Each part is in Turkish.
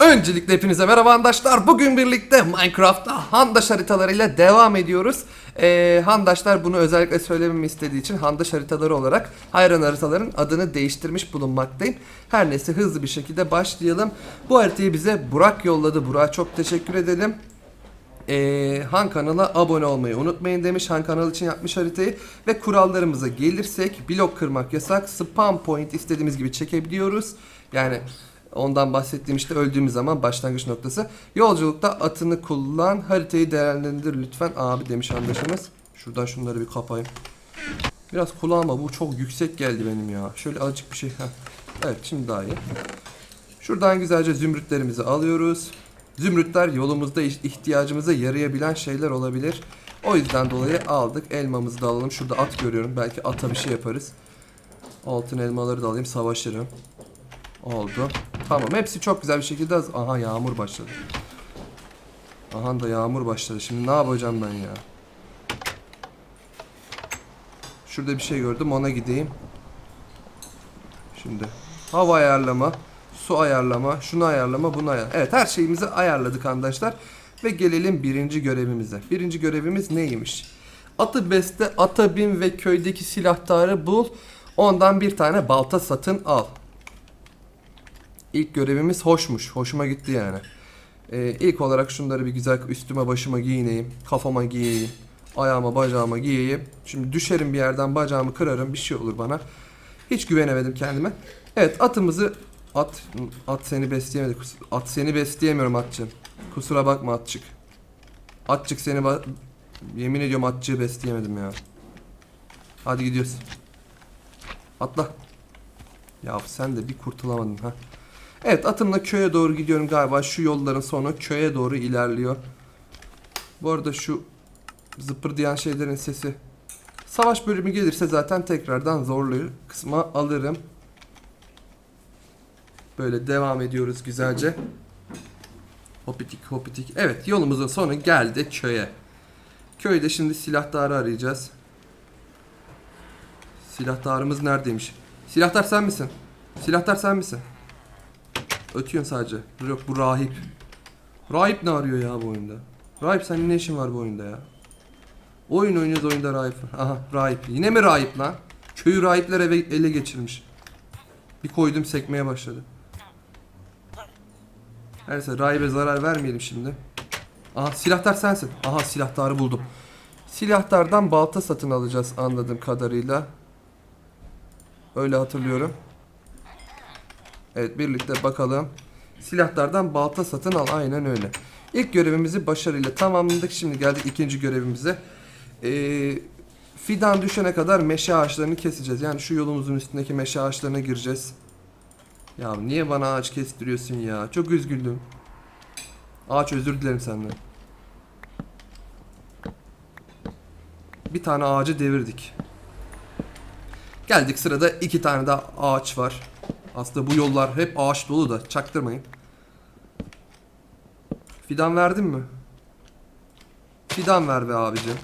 Öncelikle hepinize merhaba arkadaşlar. Bugün birlikte Minecraft'ta Handaş haritalarıyla devam ediyoruz. Ee, Handaşlar bunu özellikle söylememi istediği için Handaş haritaları olarak hayran haritaların adını değiştirmiş bulunmaktayım. Her neyse hızlı bir şekilde başlayalım. Bu haritayı bize Burak yolladı. Burak'a çok teşekkür edelim. Ee, Han kanala abone olmayı unutmayın demiş. Han kanal için yapmış haritayı. Ve kurallarımıza gelirsek blok kırmak yasak. Spam point istediğimiz gibi çekebiliyoruz. Yani ondan bahsettiğim işte öldüğümüz zaman başlangıç noktası. Yolculukta atını kullan. Haritayı değerlendir lütfen abi demiş arkadaşımız. Şuradan şunları bir kapayım. Biraz kulağıma bu çok yüksek geldi benim ya. Şöyle azıcık bir şey. Heh. Evet şimdi daha iyi. Şuradan güzelce zümrütlerimizi alıyoruz. Zümrütler yolumuzda ihtiyacımıza yarayabilen şeyler olabilir. O yüzden dolayı aldık. Elmamızı da alalım. Şurada at görüyorum. Belki ata bir şey yaparız. Altın elmaları da alayım. Savaşırım. Oldu. Tamam. Hepsi çok güzel bir şekilde haz- Aha yağmur başladı. Aha da yağmur başladı. Şimdi ne yapacağım ben ya? Şurada bir şey gördüm. Ona gideyim. Şimdi hava ayarlama, su ayarlama, şunu ayarlama, bunu ayarlama. Evet her şeyimizi ayarladık arkadaşlar. Ve gelelim birinci görevimize. Birinci görevimiz neymiş? Atı beste, ata bin ve köydeki silahtarı bul. Ondan bir tane balta satın al. İlk görevimiz hoşmuş. Hoşuma gitti yani. Ee, ilk olarak şunları bir güzel üstüme başıma giyineyim. Kafama giyeyim. Ayağıma bacağıma giyeyim. Şimdi düşerim bir yerden bacağımı kırarım. Bir şey olur bana. Hiç güvenemedim kendime. Evet atımızı at at seni besleyemedi. kus- At seni besleyemiyorum atçım. Kusura bakma atçık. Atçık seni ba- yemin ediyorum atçığı besleyemedim ya. Hadi gidiyoruz. Atla. Ya sen de bir kurtulamadın ha. Evet atımla köye doğru gidiyorum galiba. Şu yolların sonu köye doğru ilerliyor. Bu arada şu zıpırdayan şeylerin sesi. Savaş bölümü gelirse zaten tekrardan zorlu kısma alırım. Böyle devam ediyoruz güzelce. Hopitik hopitik. Evet yolumuzun sonu geldi köye. Köyde şimdi silahtarı arayacağız. Silahtarımız neredeymiş? Silahtar sen misin? Silahtar sen misin? Ötüyorsun sadece. Yok bu rahip. Rahip ne arıyor ya bu oyunda? Rahip senin ne işin var bu oyunda ya? Oyun oynuyoruz oyunda rahip. Aha rahip. Yine mi rahip lan? Köyü rahipler eve, ele geçirmiş. Bir koydum sekmeye başladı. Her neyse rahibe zarar vermeyelim şimdi. Aha silahtar sensin. Aha silahtarı buldum. Silahtardan balta satın alacağız anladığım kadarıyla. Öyle hatırlıyorum. Evet birlikte bakalım. Silahlardan balta satın al. Aynen öyle. İlk görevimizi başarıyla tamamladık. Şimdi geldik ikinci görevimize. Ee, fidan düşene kadar meşe ağaçlarını keseceğiz. Yani şu yolumuzun üstündeki meşe ağaçlarına gireceğiz. Ya niye bana ağaç kestiriyorsun ya? Çok üzgündüm. Ağaç özür dilerim senden. Bir tane ağacı devirdik. Geldik sırada iki tane daha ağaç var. Aslında bu yollar hep ağaç dolu da çaktırmayın. Fidan verdin mi? Fidan ver be abicim.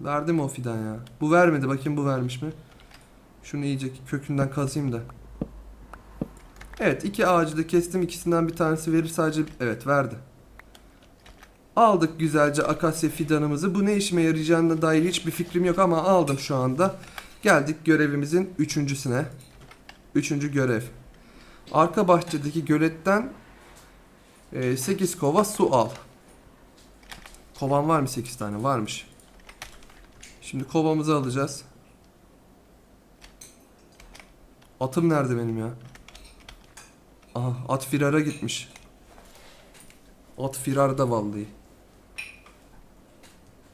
Verdi mi o fidan ya? Bu vermedi bakayım bu vermiş mi? Şunu iyice kökünden kazayım da. Evet iki ağacı da kestim ikisinden bir tanesi verir sadece evet verdi. Aldık güzelce akasya fidanımızı. Bu ne işime yarayacağına dair hiçbir fikrim yok ama aldım şu anda. Geldik görevimizin üçüncüsüne. Üçüncü görev. Arka bahçedeki göletten 8 kova su al. Kovan var mı 8 tane? Varmış. Şimdi kovamızı alacağız. Atım nerede benim ya? Aha at firara gitmiş. At firarda vallahi.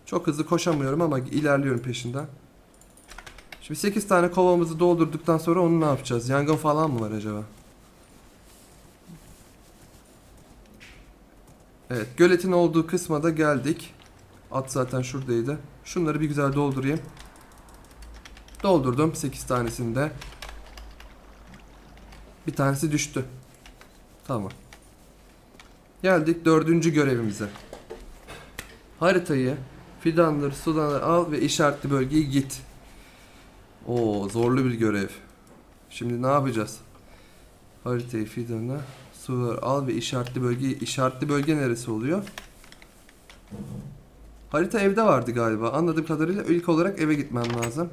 Çok hızlı koşamıyorum ama ilerliyorum peşinden. Şimdi 8 tane kovamızı doldurduktan sonra onu ne yapacağız? Yangın falan mı var acaba? Evet, göletin olduğu kısma da geldik. At zaten şuradaydı. Şunları bir güzel doldurayım. Doldurdum 8 tanesini de. Bir tanesi düştü. Tamam. Geldik dördüncü görevimize. Haritayı, fidanları, sudanları al ve işaretli bölgeye git. Oo zorlu bir görev. Şimdi ne yapacağız? Haritayı, fidanı, Sular al ve işaretli bölge işaretli bölge neresi oluyor? Harita evde vardı galiba. Anladığım kadarıyla ilk olarak eve gitmem lazım.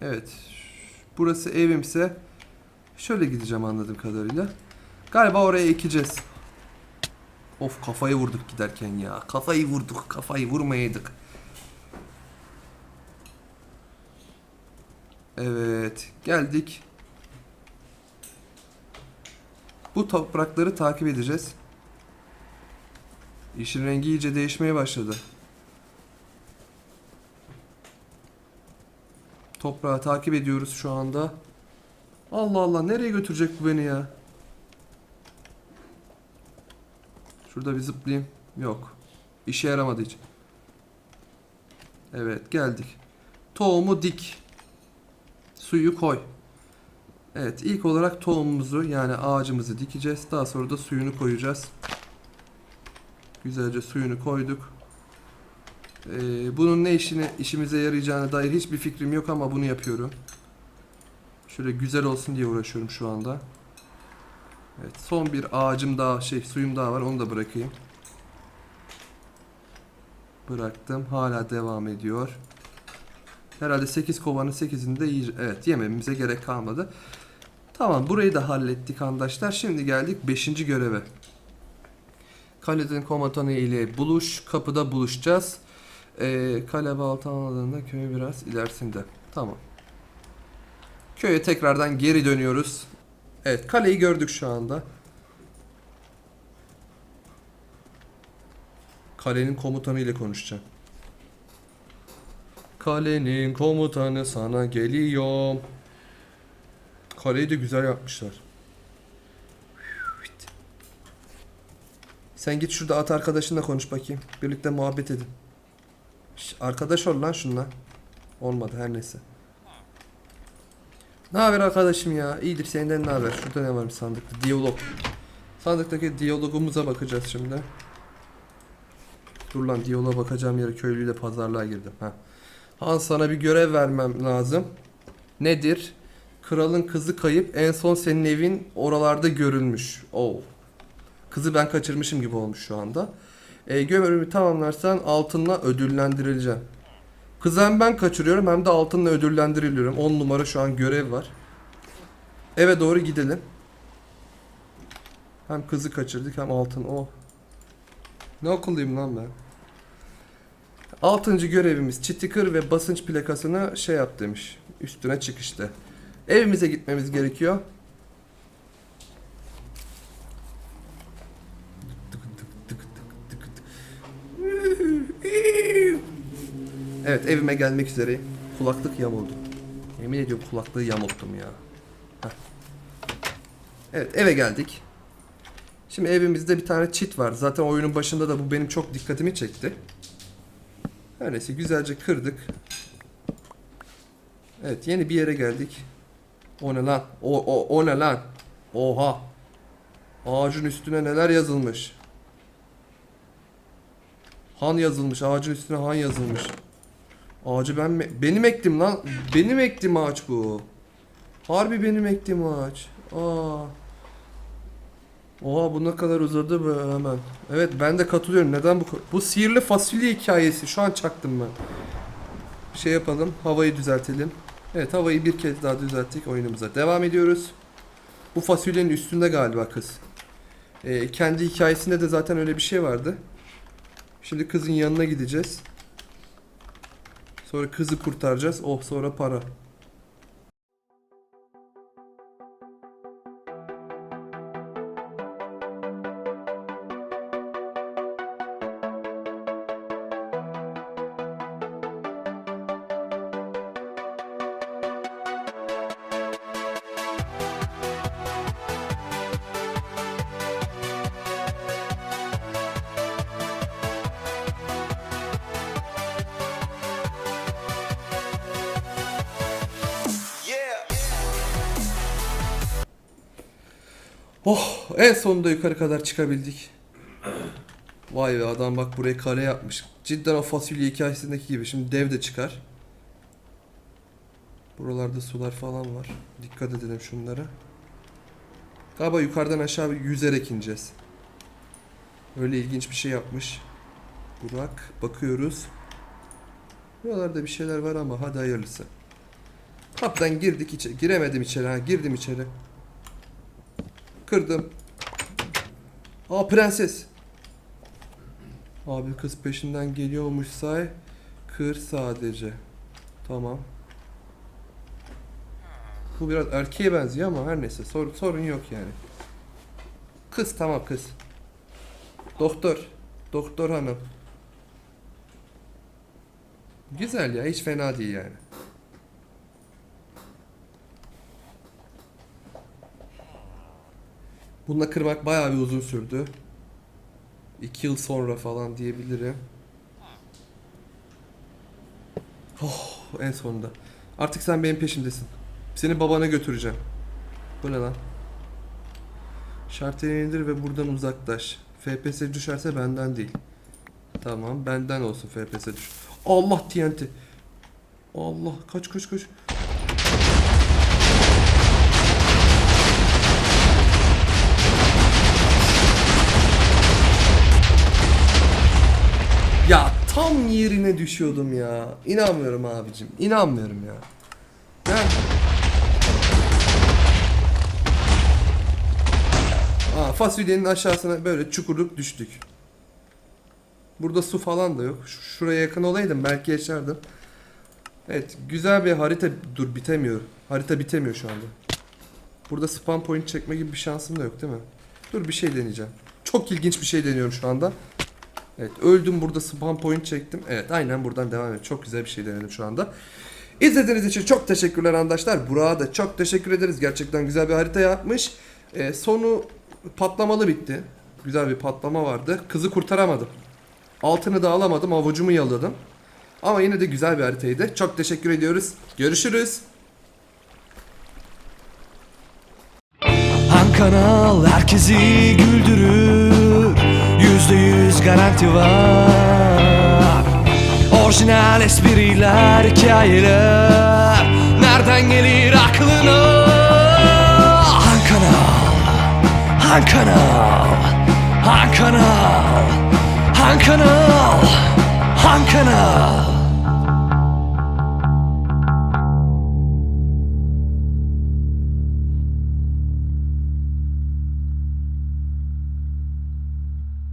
Evet. Burası evimse şöyle gideceğim anladığım kadarıyla. Galiba oraya ekeceğiz. Of kafayı vurduk giderken ya. Kafayı vurduk. Kafayı vurmayaydık. Evet. Geldik. Bu toprakları takip edeceğiz. İşin rengi iyice değişmeye başladı. Toprağı takip ediyoruz şu anda. Allah Allah nereye götürecek bu beni ya? Şurada bir zıplayayım. Yok. İşe yaramadı hiç. Evet geldik. Tohumu dik. Suyu koy. Evet ilk olarak tohumumuzu yani ağacımızı dikeceğiz. Daha sonra da suyunu koyacağız. Güzelce suyunu koyduk. Ee, bunun ne işine işimize yarayacağına dair hiçbir fikrim yok ama bunu yapıyorum. Şöyle güzel olsun diye uğraşıyorum şu anda. Evet son bir ağacım daha şey suyum daha var onu da bırakayım. Bıraktım hala devam ediyor. Herhalde 8 kovanın 8'ini de iyice, evet yememize gerek kalmadı. Tamam burayı da hallettik arkadaşlar. Şimdi geldik 5. göreve. Kalenin komutanı ile buluş. Kapıda buluşacağız. Ee, kale balta alanında köy biraz ilerisinde. Tamam. Köye tekrardan geri dönüyoruz. Evet kaleyi gördük şu anda. Kalenin komutanı ile konuşacağım. Kalenin komutanı sana geliyor. Kaleyi de güzel yapmışlar. Sen git şurada at arkadaşınla konuş bakayım. Birlikte muhabbet edin. Şş, arkadaş ol lan şunla. Olmadı her neyse. Ne haber arkadaşım ya? İyidir senden ne haber? Şurada ne varmış sandıkta? Diyalog. Sandıktaki diyalogumuza bakacağız şimdi. Dur lan diyaloğa bakacağım yere köylüyle pazarlığa girdim. Ha. Han sana bir görev vermem lazım. Nedir? Kralın kızı kayıp en son senin evin oralarda görülmüş. Oh. Kızı ben kaçırmışım gibi olmuş şu anda. E, görevimi tamamlarsan altınla ödüllendirileceğim. Kızı hem ben kaçırıyorum hem de altınla ödüllendiriliyorum. 10 numara şu an görev var. Eve doğru gidelim. Hem kızı kaçırdık hem altın. Oh. Ne akıllıyım lan ben. Altıncı görevimiz çiti kır ve basınç plakasını şey yap demiş. Üstüne çık işte. Evimize gitmemiz gerekiyor. Evet evime gelmek üzereyim. Kulaklık yamuldu. Yemin ediyorum kulaklığı yamulttum ya. Heh. Evet eve geldik. Şimdi evimizde bir tane çit var. Zaten oyunun başında da bu benim çok dikkatimi çekti. Her neyse güzelce kırdık. Evet yeni bir yere geldik. O ne lan? O, o, o ne lan? Oha. Ağacın üstüne neler yazılmış. Han yazılmış. Ağacın üstüne han yazılmış. Ağacı ben mi? Benim ektim lan. Benim ektim ağaç bu. Harbi benim ektim ağaç. Aa. Oha bu ne kadar uzadı be hemen. Evet ben de katılıyorum. Neden bu bu sihirli fasulye hikayesi şu an çaktım ben. Şey yapalım. Havayı düzeltelim. Evet havayı bir kez daha düzelttik. Oyunumuza devam ediyoruz. Bu fasulyenin üstünde galiba kız. Ee, kendi hikayesinde de zaten öyle bir şey vardı. Şimdi kızın yanına gideceğiz. Sonra kızı kurtaracağız. Oh sonra para. Oh en sonunda yukarı kadar çıkabildik. Vay be adam bak buraya kale yapmış. Cidden o fasulye hikayesindeki gibi. Şimdi dev de çıkar. Buralarda sular falan var. Dikkat edelim şunlara. Galiba yukarıdan aşağı yüzerek ineceğiz. Öyle ilginç bir şey yapmış. Burak bakıyoruz. Buralarda bir şeyler var ama hadi hayırlısı. Kaptan girdik içeri. Giremedim içeri ha. Girdim içeri. Kırdım. Aa prenses. Abi kız peşinden geliyormuş say. Kır sadece. Tamam. Bu biraz erkeğe benziyor ama her neyse sorun, sorun yok yani. Kız tamam kız. Doktor. Doktor hanım. Güzel ya hiç fena değil yani. Bununla kırmak bayağı bir uzun sürdü. 2 yıl sonra falan diyebilirim. Oh en sonunda. Artık sen benim peşimdesin. Seni babana götüreceğim. Bu ne lan? Şarteli indir ve buradan uzaklaş. FPS düşerse benden değil. Tamam benden olsun FPS düş. Allah TNT. Allah kaç kaç kaç. Yerine düşüyordum ya. İnanmıyorum abicim. İnanmıyorum ya. Ben... Aa, fasulyenin aşağısına böyle çukurluk düştük. Burada su falan da yok. Şuraya yakın olaydım belki yaşardım. Evet güzel bir harita. Dur bitemiyor. Harita bitemiyor şu anda. Burada spam point çekme gibi bir şansım da yok değil mi? Dur bir şey deneyeceğim. Çok ilginç bir şey deniyorum şu anda. Evet öldüm burada spam point çektim. Evet aynen buradan devam et. Çok güzel bir şey denedim şu anda. İzlediğiniz için çok teşekkürler arkadaşlar. Burak'a da çok teşekkür ederiz. Gerçekten güzel bir harita yapmış. Ee, sonu patlamalı bitti. Güzel bir patlama vardı. Kızı kurtaramadım. Altını da alamadım. Avucumu yaladım. Ama yine de güzel bir haritaydı. Çok teşekkür ediyoruz. Görüşürüz. Han kanal herkesi güldürür Yüzde yüz garanti var. Orijinal espriler, hikayeler Nereden gelir aklına? Han kanal Han kanal Han kanal Han kanal Han kanal